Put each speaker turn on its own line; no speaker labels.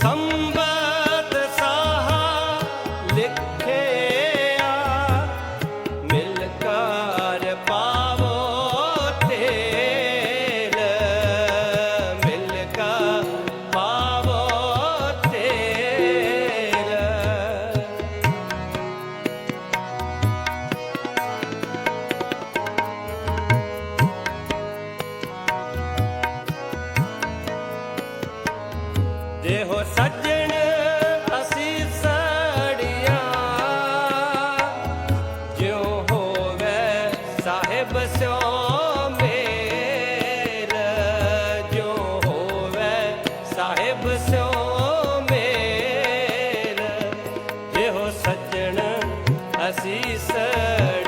somebody ਦੇਹੋ ਸੱਜਣ ਅਸੀਂ ਸੜਿਆ। ਜਿਉ ਹੋਵੇ ਸਾਹਿਬ ਸਿਓ ਮੇਰ। ਜਿਉ ਸਾਹਿਬ ਸਿਓ ਮੇਰ। ਦੇਹੋ ਸੱਜਣ ਅਸੀਂ ਸੜਿਆ।